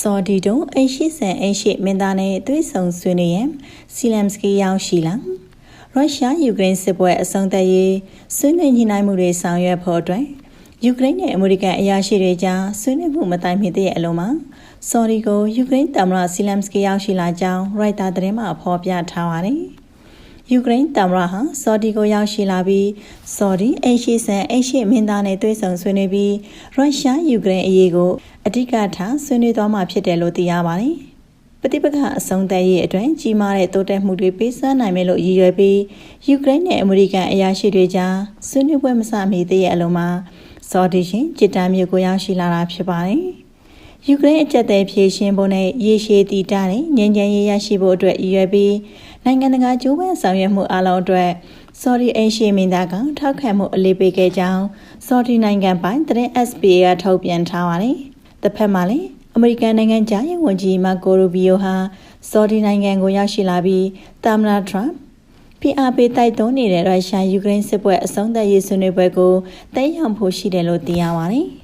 ဆော်ဒီတို့အိရှိဆန်အိရှိမင်းသားနဲ့တွေ့ဆုံဆွေးနွေးရန်စီလမ်စကီရောက်ရှိလာရုရှားယူကရိန်းစစ်ပွဲအဆုံးသတ်ရေးဆွေးနွေးညှိနှိုင်းမှုတွေဆောင်ရွက်ဖို့အတွက်ယူကရိန်းနဲ့အမေရိကန်အရာရှိတွေကြားဆွေးနွေးမှုမတိုင်မီတဲ့အလုံးမှာဆော်ဒီကိုယူကရိန်းသမ္မတစီလမ်စကီရောက်ရှိလာကြောင်းရိုက်တာသတင်းမှာဖော်ပြထားပါတယ်။ ယူကရိန်းသမ္မတဟာဆော်ဒီကိုရောက်ရှိလာပြီးဆော်ဒီအိရှိဆန်အိရှိမင်းသားနဲ့တွေ့ဆုံဆွေးနွေးပြီးရုရှားယူကရိန်းအရေးကိုအဓိကထားဆွေးနွေးသွားမှာဖြစ်တယ်လို့သိရပါတယ်။ပဋိပက္ခအဆုံးသတ်ရေးအတွက်ကြီးမားတဲ့တိုးတက်မှုတွေပေးစွမ်းနိုင်မယ်လို့ရည်ရွယ်ပြီးယူကရိန်းနဲ့အမေရိကန်အရာရှိတွေကြားဆွေးနွေးပွဲမစမီသေးတဲ့အလုံးမှာဆော်ဒီရှင်ဂျစ်တာမြို့ကိုရောက်ရှိလာတာဖြစ်ပါတယ်။ယူကရိန်းအကြက်တဲ့ဖြည့်ရှင်ဖို့နဲ့ရေရှည်တည်တာတဲ့ငြိမ်းချမ်းရေးရရှိဖို့အတွက်ရည်ရွယ်ပြီး နိုင်ငံတကာကြိုးပမ်းဆောင်ရွက်မှုအလုံးအတွက်ဆော်ဒီအိရှိမင်းသားကထောက်ခံမှုအလေးပေးခဲ့ကြောင်းဆော်ဒီနိုင်ငံပိုင်သတင်း SPA ကထုတ်ပြန်ထားပါတယ်။တစ်ဖက်မှာလည်းအမေရိကန်နိုင်ငံကြားရေးဝန်ကြီးမာကိုရူဘီယိုဟာဆော်ဒီနိုင်ငံကိုရောက်ရှိလာပြီးတာမနာထရမ် PRP တိုက်တွန်းနေတဲ့ရုရှားယူကရိန်းစစ်ပွဲအဆုံးသတ်ရေးဆွေးနွေးပွဲကိုတိုက်ရောက်ဖို့ရှိတယ်လို့သိရပါတယ်။